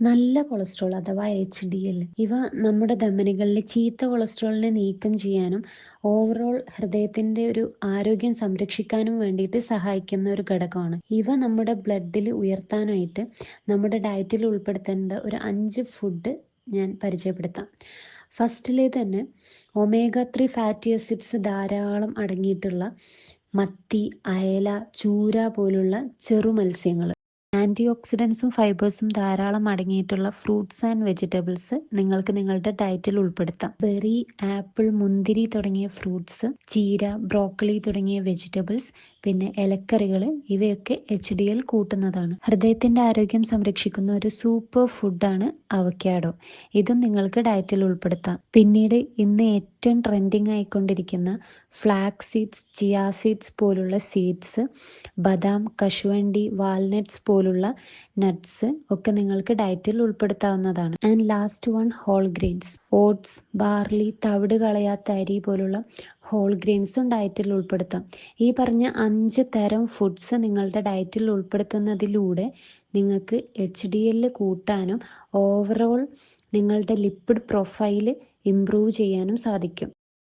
നല്ല കൊളസ്ട്രോൾ അഥവാ H D L ഇവ നമ്മുടെ ധമനികളിലെ ചീത്ത കൊളസ്ട്രോളിനെ നീക്കം ചെയ്യാനും ഓവറോൾ ഹൃദയത്തിന്റെ ഒരു ആരോഗ്യം സംരക്ഷിക്കാനും വേണ്ടിയിട്ട് സഹായിക്കുന്ന ഒരു ഘടകമാണ്. ഇവ നമ്മുടെ ബ്ലഡിൽ ഉയർത്താനായിട്ട് നമ്മുടെ ഡയറ്റിൽ ഉൾപ്പെടുത്തേണ്ട ഒരു അഞ്ച് ഫുഡ് ഞാൻ പരിചയപ്പെടുത്താം. ഫസ്റ്റിലെ തന്നെ ഒമേഗ ത്രീ ഫാറ്റി ആസിഡ്സ് ധാരാളം അടങ്ങിയിട്ടുള്ള മത്തി അയല ചൂര പോലുള്ള ചെറു മത്സ്യങ്ങൾ. ആന്റി ഓക്സിഡൻസും ഫൈബേഴ്സും ധാരാളം അടങ്ങിയിട്ടുള്ള ഫ്രൂട്ട്സ് ആൻഡ് വെജിറ്റബിൾസ് നിങ്ങൾക്ക് നിങ്ങളുടെ ഡയറ്റിൽ ഉൾപ്പെടുത്താം. ബെറി ആപ്പിൾ മുന്തിരി തുടങ്ങിയ ഫ്രൂട്ട്സ് ചീര ബ്രോക്കലി തുടങ്ങിയ വെജിറ്റബിൾസ് പിന്നെ ഇലക്കറികൾ ഇവയൊക്കെ എച്ച് ഡി എൽ കൂട്ടുന്നതാണ്. ഹൃദയത്തിന്റെ ആരോഗ്യം സംരക്ഷിക്കുന്ന ഒരു സൂപ്പർ ഫുഡാണ് അവക്കാഡോ ഇതും നിങ്ങൾക്ക് ഡയറ്റിൽ ഉൾപ്പെടുത്താം. പിന്നീട് ഇന്ന് ഏറ്റവും ട്രെൻഡിങ് ആയിക്കൊണ്ടിരിക്കുന്ന ഫ്ലാക്സ് സീഡ്സ് ചിയാ സീഡ്സ് പോലുള്ള സീഡ്സ് ബദാം കശുവണ്ടി വാൽനട്ട്സ് പോലുള്ള നട്ട്സ് ഒക്കെ നിങ്ങൾക്ക് ഡയറ്റിൽ ഉൾപ്പെടുത്താവുന്നതാണ്. And last one whole grains oats barley തവിട് കളയാത്ത അരി പോലുള്ള ഹോൾ ഗ്രെയിൻസും ഡയറ്റിൽ ഉൾപ്പെടുത്താം. ഈ പറഞ്ഞ അഞ്ച് തരം ഫുഡ്സ് നിങ്ങളുടെ ഡയറ്റിൽ ഉൾപ്പെടുത്തുന്നതിലൂടെ നിങ്ങൾക്ക് എച്ച് ഡി എല്ല് കൂട്ടാനും ഓവറോൾ നിങ്ങളുടെ ലിപ്പിഡ് പ്രൊഫൈൽ ഇമ്പ്രൂവ് ചെയ്യാനും സാധിക്കും.